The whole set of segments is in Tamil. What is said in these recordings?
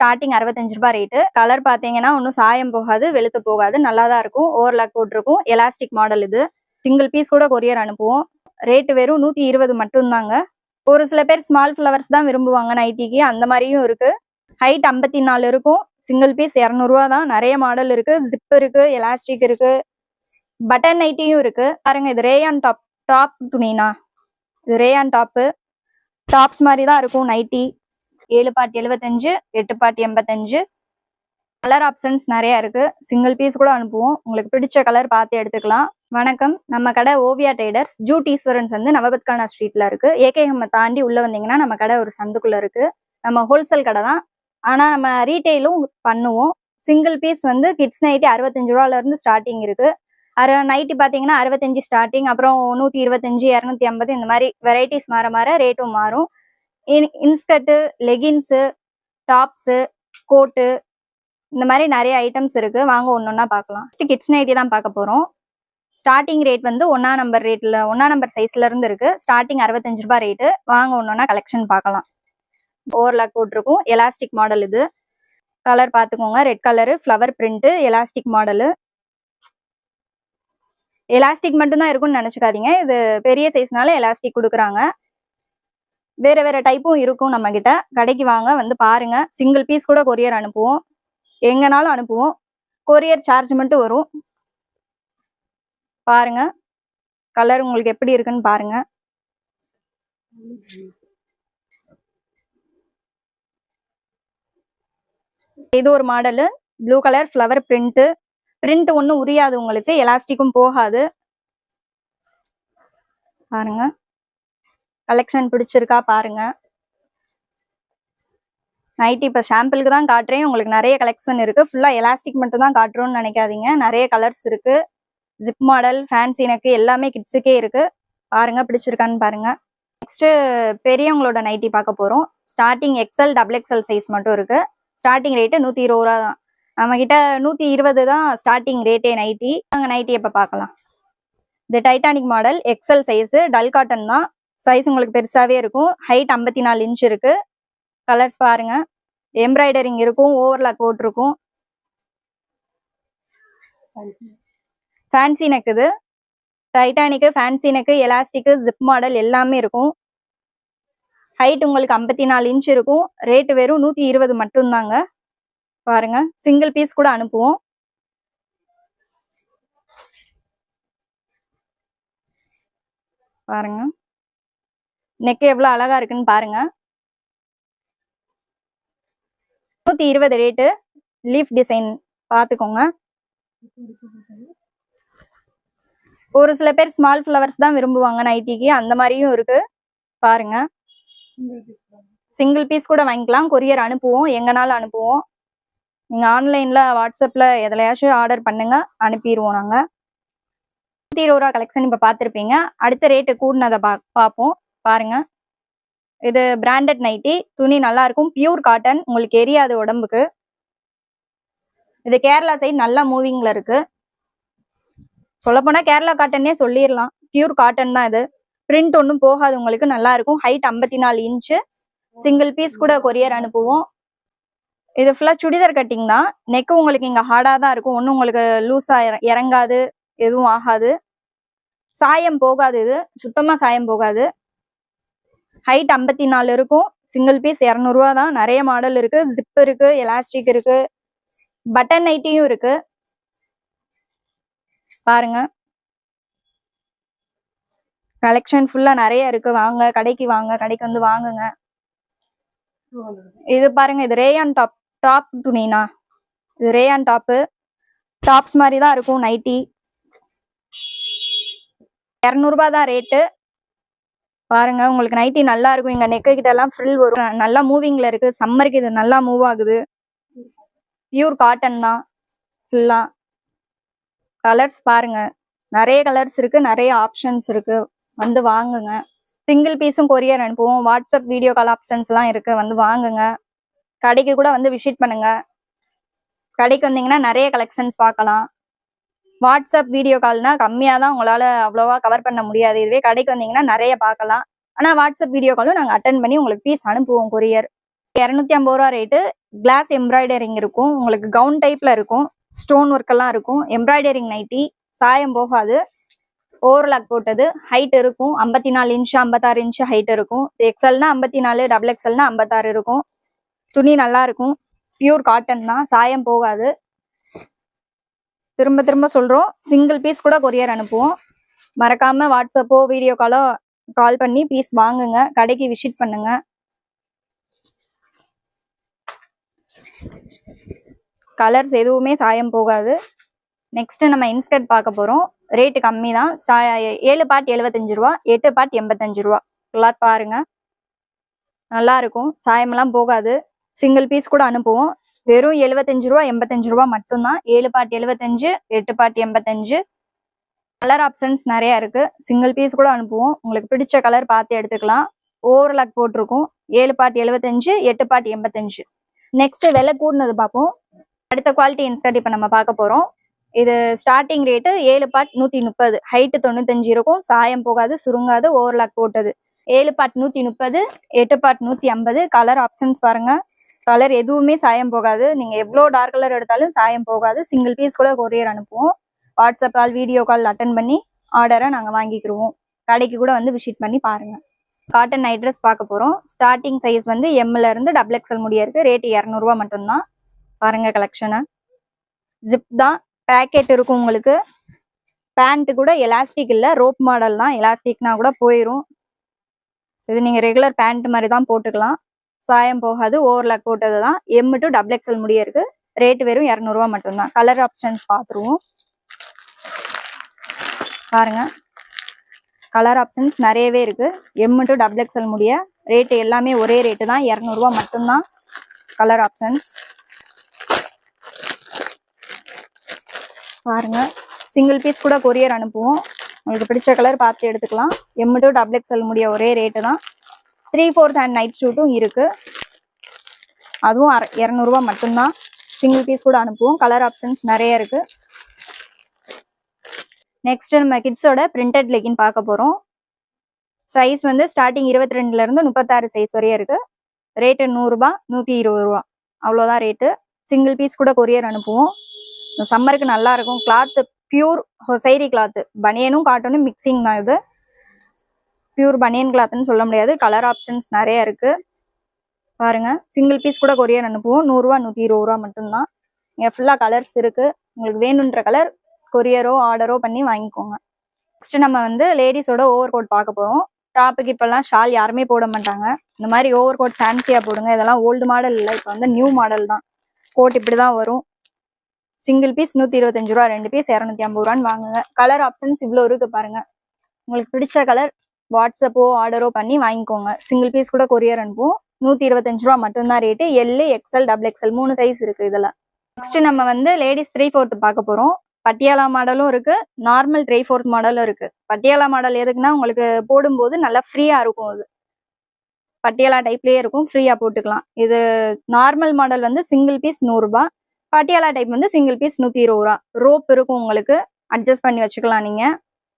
ஸ்டார்டிங் அறுபத்தஞ்சு ரூபாய் ரேட்டு கலர் பார்த்தீங்கன்னா ஒன்றும் சாயம் போகாது வெளுத்து போகாது. நல்லா தான் இருக்கும். ஓவர்லாக் போட்டிருக்கும். எலாஸ்டிக் மாடல் இது. சிங்கிள் பீஸ் கூட கொரியர் அனுப்புவோம். ரேட்டு வெறும் நூற்றி இருபது மட்டும்தாங்க. ஒரு சில பேர் ஸ்மால் ஃப்ளவர்ஸ் தான் விரும்புவாங்க நைட்டிக்கு அந்த மாதிரியும் இருக்கு. ஹைட் ஐம்பத்தி நாலு இருக்கும் சிங்கிள் பீஸ் இரநூறுவா தான். நிறைய மாடல் இருக்கு. ஜிப் இருக்கு. எலாஸ்டிக் இருக்கு. பட்டன் நைட்டியும் இருக்கு. பாருங்க இது ரேயான் டாப் டாப் துணினா. இது ரேயான் டாப்பு டாப்ஸ் மாதிரி தான் இருக்கும் நைட்டி ஏழு பாட்டு எழுபத்தஞ்சு எட்டு பாட்டு எண்பத்தஞ்சு. கலர் ஆப்ஷன்ஸ் நிறைய இருக்கு. சிங்கிள் பீஸ் கூட அனுப்புவோம். உங்களுக்கு பிடிச்ச கலர் பார்த்து எடுத்துக்கலாம். வணக்கம். நம்ம கடை ஓவியா ட்ரேடர்ஸ் ஜூட் ஈஸ்வரன்ஸ் வந்து நவபத்கானா ஸ்ட்ரீட்ல இருக்கு. ஏகேஎம் தாண்டி உள்ள வந்தீங்கன்னா நம்ம கடை ஒரு சந்துக்குள்ள இருக்கு. நம்ம ஹோல்சேல் கடை தான். ஆனா நம்ம ரீட்டெயிலும் பண்ணுவோம். சிங்கிள் பீஸ் வந்து கிட்ஸ் நைட்டி அறுபத்தஞ்சு ரூபால இருந்து ஸ்டார்டிங் இருக்கு. அரை நைட்டி பார்த்தீங்கன்னா அறுபத்தஞ்சு ஸ்டார்டிங் அப்புறம் நூற்றி இருபத்தஞ்சு இரநூத்தி ஐம்பது இந்த மாதிரி வெரைட்டிஸ் மாற மாற ரேட்டும் மாறும். இன்ஸ்கர்ட்டு லெகின்ஸு டாப்ஸு கோட்டு இந்த மாதிரி நிறைய ஐட்டம்ஸ் இருக்கு. வாங்க ஒன்று ஒன்றா பார்க்கலாம் ஃபஸ்ட்டு கிட்ஸ் நைட்டி தான் பார்க்க போகிறோம் ஸ்டார்டிங் ரேட் வந்து ஒன்றா நம்பர் ரேட்டில் ஒன்றா நம்பர் சைஸ்ல இருந்து இருக்கு. ஸ்டார்டிங் அறுபத்தஞ்சு ரூபாய் ரேட்டு வாங்க ஒன்று ஒன்றா கலெக்ஷன் பார்க்கலாம். ஓவர்லாக் போட்டிருக்கும். எலாஸ்டிக் மாடல் இது. கலர் பார்த்துக்கோங்க. Red colour flower print elastic model elastic மட்டும்தான் இருக்கும்னு நினச்சிக்காதீங்க. இது பெரிய சைஸ்னால எலாஸ்டிக் கொடுக்குறாங்க. வேற வேற டைப்பும் இருக்கும் நம்ம கிட்ட கடைக்கு வாங்க வந்து பாருங்க. சிங்கிள் பீஸ் கூட கொரியர் அனுப்புவோம். எங்கனாலும் அனுப்புவோம். கொரியர் சார்ஜ் மட்டும் வரும். பாருங்க. கலர் உங்களுக்கு எப்படி இருக்குன்னு பாருங்க. இது ஒரு model blue colour flower print print ஒன்றும் உரியாது உங்களுக்கு. எலாஸ்டிக்கும் போகாது. பாருங்கள் கலெக்ஷன் பிடிச்சிருக்கா பாருங்க. நைட்டி இப்போ சாம்பிளுக்கு தான் காட்டுறேன். உங்களுக்கு நிறைய கலெக்ஷன் இருக்கு. ஃபுல்லாக எலாஸ்டிக் மட்டும் தான் காட்டுறோம்னு நினைக்காதீங்க. நிறைய கலர்ஸ் இருக்கு. ஜிப் மாடல் ஃபேன்சி எனக்கு எல்லாமே கிட்ஸுக்கே இருக்கு. பாருங்க பிடிச்சிருக்கான்னு பாருங்க. நெக்ஸ்ட் பெரியவங்களோட நைட்டி பார்க்க போறோம். Starting XL double XL size மட்டும் இருக்கு. ஸ்டார்டிங் ரேட்டு நூற்றி இருபது ரூபா தான். நம்ம கிட்ட நூற்றி இருபது தான் ஸ்டார்டிங் ரேட்டே நைட்டி நாங்கள் நைட்டி எப்போ பார்க்கலாம்? இது titanic model XL size dull cotton தான். சைஸ் உங்களுக்கு பெருசாகவே இருக்கும். ஹைட் ஐம்பத்தி நாலு இன்ச் இருக்கு. கலர்ஸ் பாருங்க. எம்ப்ராய்டரிங் இருக்கும். ஓவர்லாக் போட்டிருக்கும். ஃபேன்சி நெக் இது. Titanic fancy neck elastic zip model எல்லாமே இருக்கும். ஹைட் உங்களுக்கு ஐம்பத்தி நாலு இன்ச் இருக்கும். ரேட்டு வெறும் நூற்றி இருபது மட்டும்தாங்க. பாருங்க. சிங்கிள் பீஸ் கூட அனுப்புவோம். பாருங்க. நெக் எவ்வளோ அழகா இருக்குன்னு பாருங்க. நூற்றி இருபது ரேட்டு லீஃப் டிசைன் பார்த்துக்கோங்க ஒரு சில பேர் ஸ்மால் ஃப்ளவர்ஸ் தான் விரும்புவாங்க நைட்டிக்கு அந்த மாதிரியும் இருக்கு. பாருங்க. சிங்கிள் பீஸ் கூட வாங்கிக்கலாம். கொரியர் அனுப்புவோம். எங்கனாலும் அனுப்புவோம். நீங்க ஆன்லைன்ல வாட்ஸ்அப்ல எதுலையாச்சும் ஆர்டர் பண்ணுங்க. அனுப்பிடுவோம் நாங்க. நூற்றி இருபது ரூபா கலெக்ஷன் இப்போ பார்த்துருப்பீங்க அடுத்த ரேட்டு கூடினதை பா பார்ப்போம் பாருங்க. இது பிராண்டட் நைட்டி துணி நல்லா இருக்கும் பியூர் காட்டன் உங்களுக்கு எரியாது உடம்புக்கு. இது கேரளா சைடு நல்லா மூவிங்ல இருக்கு. சொல்லப்போனா கேரளா காட்டன்னே சொல்லிடலாம் பியூர் காட்டன் தான் இது. பிரிண்ட் ஒன்றும் போகாது உங்களுக்கு. நல்லா இருக்கும் ஹைட் ஐம்பத்தி நாலு இன்ச்சு சிங்கிள் பீஸ் கூட கொரியர் அனுப்புவோம். இது ஃபுல்லாக சுடிதார் கட்டிங் தான். நெக்கு உங்களுக்கு இங்கே ஹார்டாக தான் இருக்கும். ஒன்றும் உங்களுக்கு லூஸாக இறங்காது. எதுவும் ஆகாது. சாயம் போகாது இது. சுத்தமாக சாயம் போகாது. ஹைட் ஐம்பத்தி நாலு இருக்கும். சிங்கிள் பீஸ் இரநூறுவா தான். நிறைய மாடல் இருக்கு. ஜிப் இருக்கு எலாஸ்டிக் இருக்கு. பட்டன் நைட்டியும் இருக்கு. பாருங்க. கலெக்ஷன் ஃபுல்லா நிறைய இருக்கு. வாங்க கடைக்கு வாங்க கடைக்கு வந்து வாங்குங்க. இது பாருங்க. இது ரேயான் டாப் டாப் துணினா? இது ரேயான் டாப்பு டாப்ஸ் மாதிரி தான் இருக்கும். நைட்டி இரநூறுபா தான் ரேட்டு பாருங்க உங்களுக்கு நைட்டி நல்லா இருக்கும். இங்க நெக்கு கிட்ட எல்லாம் ஃப்ரில் வரும். நல்லா மூவிங்ல இருக்கு. சம்மருக்கு இது நல்லா மூவ் ஆகுது. பியூர் காட்டன் தான். ஃபுல்லா கலர்ஸ் பாருங்க. நிறைய கலர்ஸ் இருக்கு. நிறைய ஆப்ஷன்ஸ் இருக்கு. வந்து வாங்குங்க. சிங்கிள் பீஸும் கொரியர் அனுப்புவோம். வாட்ஸ்அப் வீடியோ கால் ஆப்ஷன்ஸ் எல்லாம் இருக்கு. வந்து வாங்குங்க. கடைக்கு கூட வந்து விசிட் பண்ணுங்க. கடைக்கு வந்தீங்கன்னா நிறைய கலெக்ஷன்ஸ் பார்க்கலாம். வாட்ஸ்அப் வீடியோ கால்னா கம்மியாக தான் உங்களால் அவ்வளோவா கவர் பண்ண முடியாது. இதுவே கடைக்கு வந்தீங்கன்னா நிறைய பார்க்கலாம். ஆனால் வாட்ஸ்அப் வீடியோ காலும் நாங்கள் அட்டன் பண்ணி உங்களுக்கு பீஸ் அனுப்புவோம் கொரியர் இரநூத்தி ஐம்பது ரூபா ரேட்டு கிளாஸ் எம்ப்ராய்டரிங் இருக்கும். உங்களுக்கு கவுன் டைப்ல இருக்கும். ஸ்டோன் ஒர்க் எல்லாம் இருக்கும். எம்ப்ராய்டரிங் நைட்டி சாயம் போகாது. ஓவர்லாக் போட்டது ஹைட் இருக்கும். ஐம்பத்தி நாலு இன்ச்சு ஐம்பத்தாறு இன்ச்சு ஹைட் இருக்கும். எக்ஸல்னா ஐம்பத்தி நாலு டபுள் எக்ஸல்னா ஐம்பத்தாறு இருக்கும். துணி நல்லா இருக்கும். பியூர் காட்டன் தான். சாயம் போகாது. திரும்ப திரும்ப சொல்றோம். சிங்கிள் பீஸ் கூட கொரியர் அனுப்புவோம். மறக்காம வாட்ஸ்அப்போ வீடியோ காலோ கால் பண்ணி பீஸ் வாங்குங்க. கடைக்கு விசிட் பண்ணுங்க. கலர்ஸ் எதுவுமே சாயம் போகாது. நெக்ஸ்ட் நம்ம இன்ஸ்கர்ட் பார்க்க போறோம். ரேட்டு கம்மி தான் ஏழு பாட் எழுபத்தஞ்சு ரூபா எட்டு பாட் எண்பத்தஞ்சு ரூபா. கிளாத் பாருங்க. நல்லா இருக்கும். சாயமெல்லாம் போகாது. சிங்கிள் பீஸ் கூட அனுப்புவோம். வெறும் எழுபத்தஞ்சு ரூபா எண்பத்தஞ்சு ரூபா மட்டும்தான். ஏழு பாட்டு எழுபத்தஞ்சு எட்டு பாட்டு எண்பத்தஞ்சு. கலர் ஆப்ஷன்ஸ் நிறைய இருக்கு. சிங்கிள் பீஸ் கூட அனுப்புவோம். உங்களுக்கு பிடிச்ச கலர் பார்த்து எடுத்துக்கலாம். ஓவர்லாக் போட்டிருக்கும். ஏழு பாட்டு எழுபத்தஞ்சு எட்டு பாட்டு எண்பத்தஞ்சு. நெக்ஸ்ட் விலை கூடுனது பார்ப்போம். அடுத்த குவாலிட்டி இன்ஸ்கர்ட் இப்போ நம்ம பார்க்க போறோம். இது ஸ்டார்டிங் ரேட்டு ஏழு பாட் நூத்தி முப்பது. ஹைட்டு தொண்ணூத்தஞ்சு இருக்கும். சாயம் போகாது சுருங்காது ஓவர்லாக் போட்டது. ஏழு பாட் நூத்தி முப்பது எட்டு பாட் நூத்தி ஐம்பது. கலர் ஆப்ஷன்ஸ் பாருங்க. கலர் எதுவுமே சாயம் போகாது. நீங்க எவ்வளோ டார்க் கலர் எடுத்தாலும் சாயம் போகாது. சிங்கிள் பீஸ் கூட கொரியர் அனுப்புவோம். WhatsApp call video call attend பண்ணி ஆர்டரை நாங்கள் வாங்கிக்கிருவோம். கடைக்கு கூட வந்து விசிட் பண்ணி பாருங்க. காட்டன் நைட் ட்ரெஸ் பார்க்க போறோம். ஸ்டார்டிங் சைஸ் வந்து எம்ல இருந்து டபுள் எக்ஸ்எல் முடிய இருக்குது ரேட்டு இரநூறுவா மட்டும்தான். பாருங்க கலெக்ஷனை ஜிப் தான். பேக்கெட் இருக்கும் உங்களுக்கு. பேண்ட் கூட எலாஸ்டிக் இல்லை. ரோப் மாடல் தான். எலாஸ்டிக்னா கூட போயிடும் இது நீங்கள் ரெகுலர் பேண்ட் மாதிரி தான் போட்டுக்கலாம். சாயம் போகாது ஓவர்லாக் போட்டது தான் எம் டு டபுள் எக்ஸ்எல் முடிய இருக்கு. ரேட் வெறும் இரநூறுவா மட்டும்தான். கலர் ஆப்ஷன்ஸ் பார்த்துருவோம் பாருங்க. கலர் ஆப்ஷன்ஸ் நிறையவே இருக்கு. எம் டு டபுள் எக்ஸ்எல் முடிய ரேட்டு எல்லாமே ஒரே ரேட்டு தான். இரநூறுவா மட்டும்தான் கலர் ஆப்ஷன்ஸ் பாருங்க. சிங்கிள் பீஸ் கூட கொரியர் அனுப்புவோம். உங்களுக்கு பிடிச்ச கலர் பார்த்து எடுத்துக்கலாம். எம் டு டபுள் எக்ஸ்எல் முடிய ஒரே ரேட்டு தான். த்ரீ ஃபோர்த் ஹேண்ட் நைட் ஷூட்டும் இருக்கு. அதுவும் அர இரநூறுவா மட்டும்தான். சிங்கிள் பீஸ் கூட அனுப்புவோம். கலர் ஆப்ஷன்ஸ் நிறைய இருக்கு. நெக்ஸ்ட் நம்ம கிட்ஸோட பிரிண்டட் லெகின் பார்க்க போகிறோம் சைஸ் வந்து ஸ்டார்டிங் இருபத்தி ரெண்டுலேருந்து முப்பத்தாறு சைஸ் வரையும் இருக்கு. ரேட்டு நூறுரூபா நூற்றி இருபது ரூபா அவ்வளோதான் ரேட்டு சிங்கிள் பீஸ் கூட கொரியர் அனுப்புவோம். சம்மருக்கு நல்லா இருக்கும். கிளாத்து பியூர் ஹொசைரி கிளாத்து பனியனும் காட்டனும் மிக்சிங் தான் இது. பியூர் பனியன் கிளாத்னு சொல்ல முடியாது. கலர் ஆப்ஷன்ஸ் நிறைய இருக்கு. பாருங்க. சிங்கிள் பீஸ் கூட கொரியர் அனுப்புவோம். நூறுரூவா நூற்றி இருபது ரூபா மட்டும்தான். இங்கே ஃபுல்லாக கலர்ஸ் இருக்கு. உங்களுக்கு வேணுன்ற கலர் கொரியரோ ஆர்டரோ பண்ணி வாங்கிக்கோங்க. நெக்ஸ்ட் நம்ம வந்து லேடிஸோட ஓவர் கோட் பார்க்க போகிறோம் டாப்புக்கு இப்போல்லாம் ஷால் யாருமே போட மாட்டாங்க. இந்த மாதிரி ஓவர் கோட் ஃபேன்சியா போடுங்க. இதெல்லாம் ஓல்டு மாடல் இல்லை. இப்போ வந்து நியூ மாடல் தான். கோட் இப்படி தான் வரும். சிங்கிள் பீஸ் நூற்றி இருபத்தஞ்சு ரூபா ரெண்டு பீஸ் இரநூத்தி ஐம்பது ரூபான்னு வாங்குங்க. கலர் ஆப்ஷன்ஸ் இவ்வளோ இருக்கு பாருங்க. உங்களுக்கு பிடிச்ச கலர் வாட்ஸ்அப்போ ஆர்டரோ பண்ணி வாங்கிக்கோங்க. சிங்கிள் பீஸ் கூட கொரியர் அனுப்புவோம். நூற்றி இருபத்தஞ்சு ரூபா மட்டும்தான் rate L XL double XL மூணு சைஸ் இருக்கு இதில். நெக்ஸ்ட் நம்ம வந்து லேடிஸ் த்ரீ ஃபோர்த் பார்க்க போறோம். பட்டியாலா மாடலும் இருக்கு. நார்மல் த்ரீ ஃபோர்த் மாடலும் இருக்கு. பட்டியாலா மாடல் எதுக்குன்னா உங்களுக்கு போடும்போது நல்லா ஃப்ரீயா இருக்கும் அது. பட்டியாலா டைப்லயே இருக்கும். ஃப்ரீயா போட்டுக்கலாம். இது நார்மல் மாடல் வந்து சிங்கிள் பீஸ் நூறுரூபா பட்டியாலா டைப் வந்து சிங்கிள் பீஸ் நூற்றி இருபது ரூபா. ரோப் இருக்கும் உங்களுக்கு. அட்ஜஸ்ட் பண்ணி வச்சுக்கலாம் நீங்கள்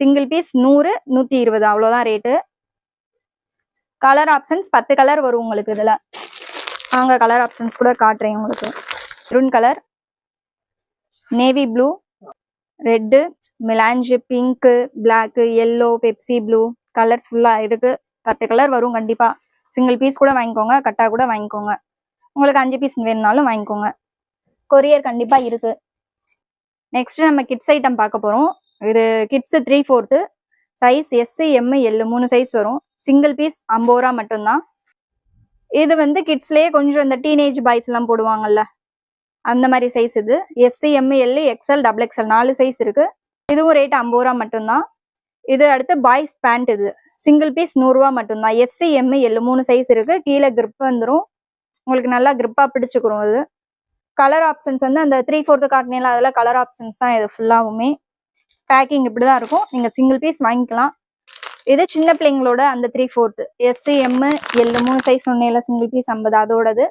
சிங்கிள் பீஸ் நூறு நூற்றி இருபது. அவ்வளோதான் ரேட்டு கலர் ஆப்ஷன்ஸ் பத்து கலர் வரும் உங்களுக்கு இதில். வாங்க கலர் ஆப்ஷன்ஸ் கூட காட்டுறேன் உங்களுக்கு. Maroon colour navy blue red melange pink black yellow Pepsi blue colours ஃபுல்லாக இருக்கு பத்து கலர் வரும் கண்டிப்பாக சிங்கிள் பீஸ் கூட வாங்கிக்கோங்க கட்டாக கூட வாங்கிக்கோங்க. உங்களுக்கு அஞ்சு பீஸ் வேணும்னாலும் வாங்கிக்கோங்க. கொரியர் கண்டிப்பாக இருக்கு. நெக்ஸ்ட் நம்ம கிட்ஸ் ஐட்டம் பார்க்க போகிறோம் இது kids three fourth size S M L மூணு சைஸ் வரும். சிங்கிள் பீஸ் ஐம்பது ரூபா மட்டும்தான். இது வந்து கிட்ஸ்லேயே கொஞ்சம் இந்த டீனேஜ் பாய்ஸ் எல்லாம் போடுவாங்கல்ல. அந்த மாதிரி சைஸ் இது. S M L XL double XL நாலு சைஸ் இருக்கு. இதுவும் ரேட் ஐம்பது ரூபா மட்டும்தான். இது அடுத்து பாய்ஸ் பேண்ட் இது. சிங்கிள் பீஸ் நூறுரூவா மட்டும்தான். எஸ்சி எம்எல் மூணு சைஸ் இருக்கு. கீழே க்ரிப் வந்துடும் உங்களுக்கு நல்லா grip-ஆ இது கலர் ஆப்ஷன்ஸ் வந்து அந்த த்ரீ ஃபோர்த்து காட்டினில அதில் கலர் ஆப்ஷன்ஸ் தான் இது ஃபுல்லாகவுமே பேக்கிங் இப்படி தான் இருக்கும். நீங்கள் சிங்கிள் பீஸ் வாங்கிக்கலாம். இது சின்ன பிள்ளைங்களோட அந்த three fourth S M L மூணு சைஸ் ஒன்றையில சிங்கிள் பீஸ் ஐம்பது அதோடது.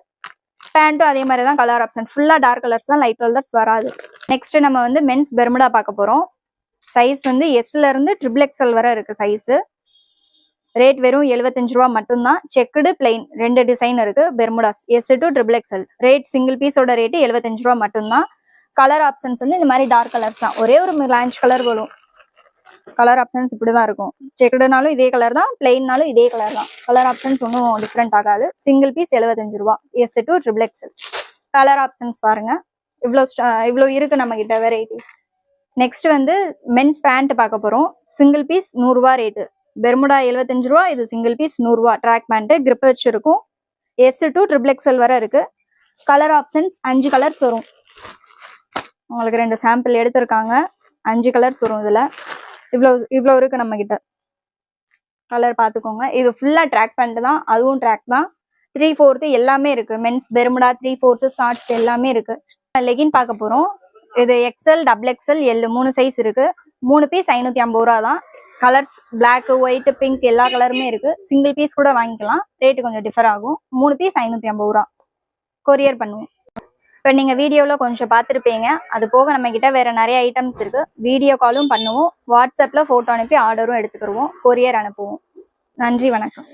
பேண்ட்டும் அதே மாதிரி தான் கலர் ஆப்ஷன் ஃபுல்லாக டார்க் கலர்ஸ் தான் லைட் கலர்ஸ் வராது. நெக்ஸ்ட் நம்ம வந்து மென்ஸ் பெர்முடா பார்க்க போகிறோம் சைஸ் வந்து எஸ்ல இருந்து ட்ரிபிள் எக்ஸ்எல் வரை இருக்கு சைஸு ரேட் வெறும் எழுபத்தஞ்சு ரூபா மட்டும்தான். செக்குடு பிளைன் ரெண்டு டிசைன் இருக்கு. Bermudas S to triple XL rate single பீஸோட ரேட்டு எழுபத்தஞ்சு ரூபா மட்டும்தான். கலர் ஆப்ஷன்ஸ் வந்து இந்த மாதிரி டார்க் கலர்ஸ் தான். ஒரே ஒரு லான்ச் கலர் வரும் கலர் ஆப்ஷன்ஸ் இப்படிதான் இருக்கும். செக்குடுனாலும் இதே கலர் தான். பிளெயின்னாலும் இதே கலர் தான். கலர் ஆப்ஷன்ஸ் ஒன்றும் டிஃப்ரெண்ட் ஆகாது. சிங்கிள் பீஸ் எழுபத்தஞ்சு ரூபா. S to triple XL colour options பாருங்க. இவ்வளோ இவ்வளோ இருக்கு நம்ம கிட்ட வெரைட்டி நெக்ஸ்ட் வந்து மென்ஸ் பேண்ட் பார்க்க போறோம். சிங்கிள் பீஸ் நூறுரூவா ரேட்டு பெர்முடா எழுபத்தஞ்சு ரூபா இது சிங்கிள் பீஸ் நூறுரூவா ட்ராக் பேண்ட்டு க்ரிப் வச்சு இருக்கும் எஸ் டு ட்ரிபிள் எக்ஸ்எல் வரை இருக்கு. கலர் ஆப்ஷன்ஸ் அஞ்சு கலர்ஸ் வரும். உங்களுக்கு ரெண்டு சாம்பிள் எடுத்திருக்காங்க. அஞ்சு கலர்ஸ் வரும் இதுல. இவ்வளோ இவ்வளோ இருக்கு நம்ம கிட்ட கலர் பார்த்துக்கோங்க இது ஃபுல்லா ட்ராக் பேண்ட்டு தான். அதுவும் ட்ராக் தான். த்ரீ ஃபோர்த்து எல்லாமே இருக்கு. Men's Bermuda three fourth shorts எல்லாமே இருக்கு. லெகின் பார்க்க போகிறோம் இது எக்ஸல் டபுள் எக்ஸல் எல்லு மூணு சைஸ் இருக்கு. மூணு பீஸ் ஐநூற்றி ஐம்பது ரூபா தான். கலர்ஸ் பிளாக்கு ஒயிட் பிங்க் எல்லா கலருமே இருக்கு. சிங்கிள் பீஸ் கூட வாங்கிக்கலாம். ரேட்டு கொஞ்சம் டிஃபர் ஆகும். மூணு பீஸ் ஐநூத்தி ஐம்பது ரூபா. கொரியர் பண்ணுவோம். இப்போ நீங்கள் வீடியோவில் கொஞ்சம் பார்த்துருப்பீங்க. அது போக நம்ம கிட்ட வேற நிறைய ஐட்டம்ஸ் இருக்கு. வீடியோ காலும் பண்ணுவோம். வாட்ஸ்அப்பில் ஃபோட்டோ அனுப்பி ஆர்டரும் எடுத்துக்கிடுவோம் கொரியர் அனுப்புவோம். நன்றி வணக்கம்.